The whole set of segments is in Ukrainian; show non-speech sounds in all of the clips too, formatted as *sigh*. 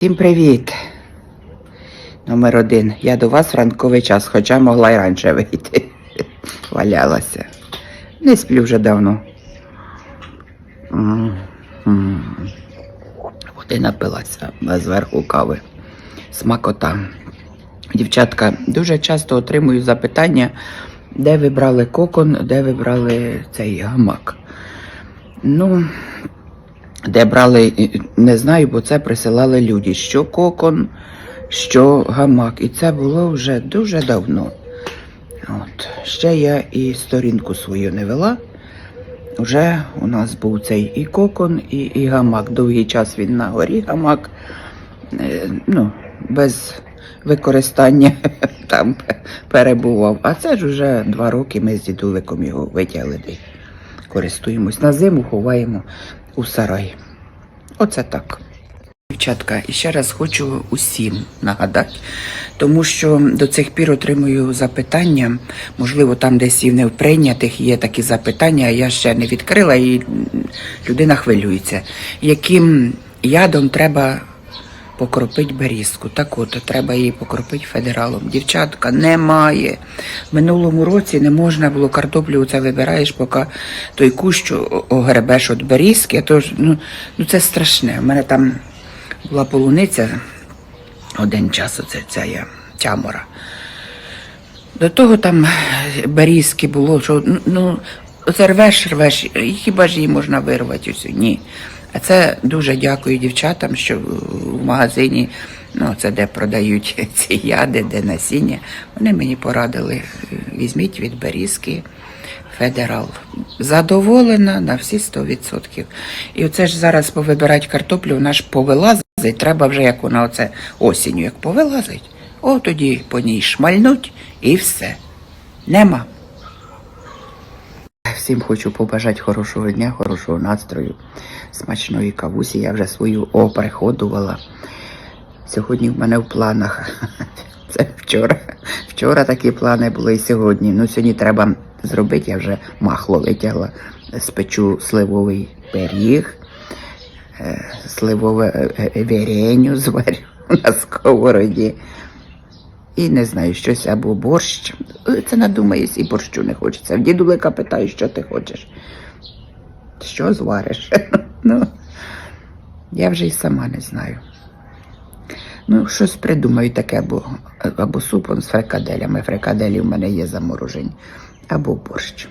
Всім привіт! Номер один. Я до вас в ранковий час, хоча могла й раніше вийти. *laughs* Валялася. Не сплю вже давно. І напилася зверху кави. Смакота. Дівчатка, дуже часто отримую запитання, де ви брали кокон, де ви брали цей гамак. Ну, де брали, не знаю, бо це присилали люди. Що кокон, що гамак. І це було вже дуже давно. От. Ще я і сторінку свою не вела. Вже у нас був цей і кокон, і, і гамак. Довгий час він на горі гамак. Е, ну, без використання *laughs* там перебував. А це ж вже два роки ми з дідуликом його витягли. Користуємось на зиму, ховаємо у сарай. Оце так. Дівчатка, і ще раз хочу усім нагадати, тому що до цих пір отримую запитання, можливо, там десь і в прийнятих є такі запитання, я ще не відкрила, і людина хвилюється. Яким ядом треба покропити берізку? Так от, треба її покропити федералом. Дівчатка, немає. В минулому році не можна було картоплю, це вибираєш, поки той кущ огребеш від берізки, а то ж, ну, ну це страшне. У мене там була полуниця один час, оце ця я, тямора. До того там берізки було, що ну, ну оце рвеш, рвеш, хіба ж її можна вирвати усю? Ні. А це дуже дякую дівчатам, що в магазині, ну це де продають *laughs* ці яди, де насіння, вони мені порадили, е, візьміть від берізки федерал. Задоволена на всі 100%. І оце ж зараз повибирати картоплю, вона ж повилазить, треба вже як вона оце осінню, як повилазить, о тоді по ній шмальнуть і все. Нема. Всім хочу побажати хорошого дня, хорошого настрою, смачної кавусі. Я вже свою оприходувала. Сьогодні в мене в планах. *laughs* Це вчора. Вчора такі плани були і сьогодні. Ну, сьогодні треба зробити, я вже махло витягла. Спечу сливовий пиріг, е, сливове е, е, зварю *laughs* на сковороді. І не знаю, щось або борщ. Це надумаюсь, і борщу не хочеться. В дідулика питаю, що ти хочеш. Що звариш? *laughs* Ну, я вже й сама не знаю. Ну, щось придумаю таке, або, або супом з фрикаделями. Фрикаделі в мене є заморожені, або борщ.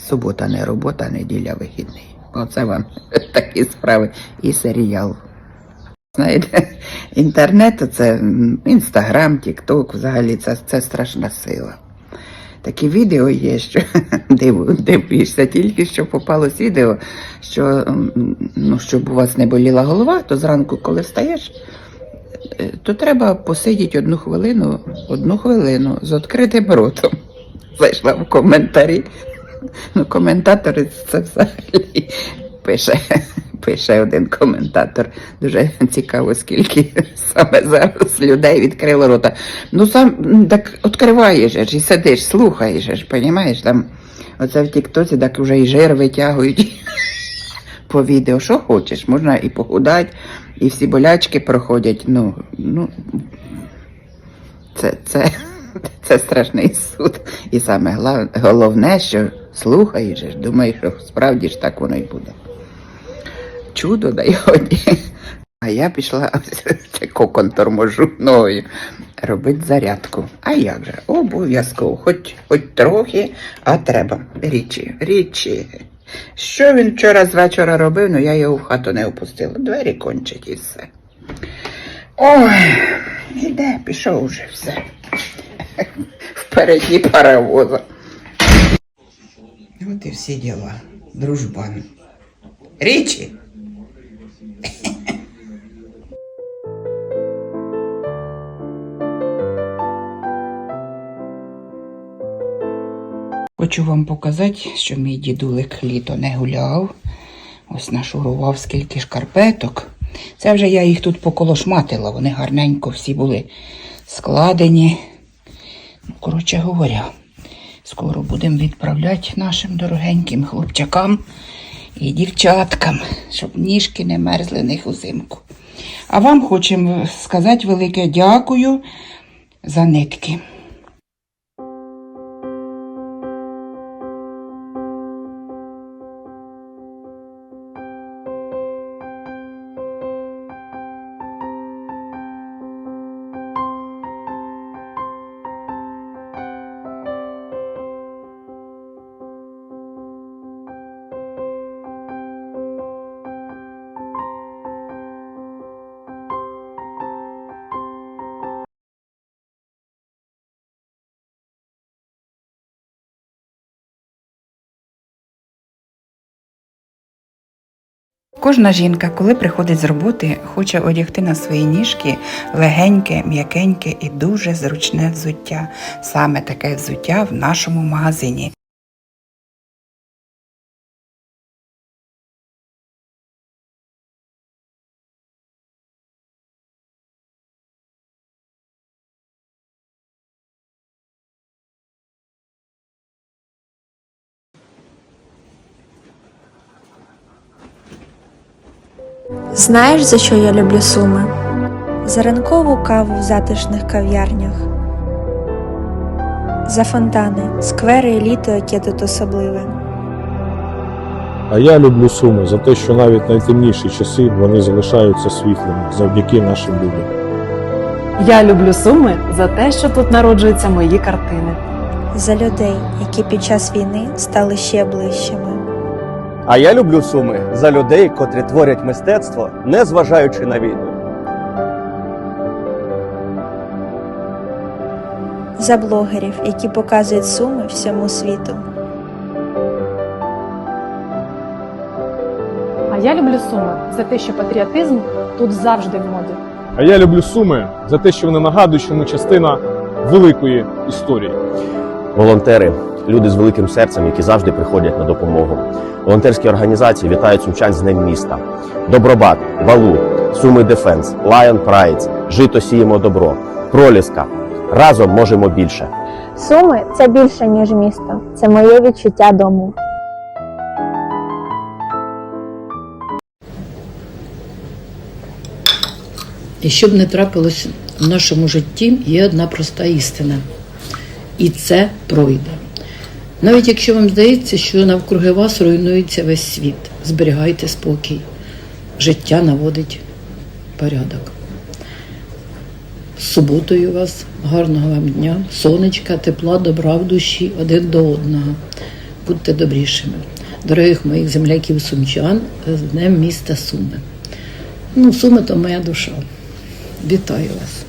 Субота не робота, неділя вихідний. Оце вам *laughs* такі справи. І серіал. Знаєте, інтернет це інстаграм, тікток, взагалі це, це страшна сила. Такі відео є, що *laughs* дивишся, тільки що попалось відео, що ну, щоб у вас не боліла голова, то зранку, коли встаєш, е, то треба посидіти одну хвилину, одну хвилину з відкритим ротом. Зайшла в коментарі. Ну, коментатори це взагалі пише, пише один коментатор. Дуже цікаво, скільки саме зараз людей відкрило рота. Ну сам так відкриваєш ж і сидиш, слухаєш, ж, понімаєш, там оце в Тіктоці так вже і жир витягують *laughs* по відео. Що хочеш, можна і похудати, і всі болячки проходять. Ну, ну це, це, *laughs* це страшний суд. І саме головне, що слухаєш, думаєш, що справді ж так воно і буде. Чудо дає одні. А я пішла *laughs* це кокон торможу ногою робити зарядку. А як же? Обов'язково, хоч, хоч трохи, а треба. Річі, річі. Що він вчора з вечора робив, ну я його в хату не опустила. Двері кончать і все. Ой, іде, пішов уже все. Впереді паровоза. От і всі діла. Дружбан. Річі. Хочу вам показати, що мій дідулик літо не гуляв. Ось нашурував скільки шкарпеток. Це вже я їх тут поколошматила, вони гарненько всі були складені. Ну, коротше говоря, скоро будемо відправляти нашим дорогеньким хлопчакам і дівчаткам, щоб ніжки не мерзли них узимку. А вам хочемо сказати велике дякую за нитки. Кожна жінка, коли приходить з роботи, хоче одягти на свої ніжки легеньке, м'якеньке і дуже зручне взуття. Саме таке взуття в нашому магазині. Знаєш, за що я люблю суми? За ранкову каву в затишних кав'ярнях, за фонтани, сквери і літо, яке тут особливе. А я люблю Суми за те, що навіть найтемніші часи вони залишаються світлими завдяки нашим людям. Я люблю Суми за те, що тут народжуються мої картини. За людей, які під час війни стали ще ближчими. А я люблю суми за людей, котрі творять мистецтво, не зважаючи на війну. За блогерів, які показують суми всьому світу. А я люблю Суми за те, що патріотизм тут завжди в моді. А я люблю Суми за те, що вони нагадують, що ми частина великої історії. Волонтери, люди з великим серцем, які завжди приходять на допомогу. Волонтерські організації вітають сумчан з Днем міста. Добробат, Балу, Суми Дефенс, Lion Prides, Жито сіємо добро, Проліска. Разом можемо більше. Суми це більше, ніж місто. Це моє відчуття дому. І що б не трапилось в нашому житті, є одна проста істина. І це пройде. Навіть якщо вам здається, що навкруги вас руйнується весь світ, зберігайте спокій. Життя наводить порядок. З суботою вас, гарного вам дня, сонечка, тепла, добра в душі один до одного. Будьте добрішими. Дорогих моїх земляків сумчан, з Днем міста Суми. Ну, Суми то моя душа. Вітаю вас.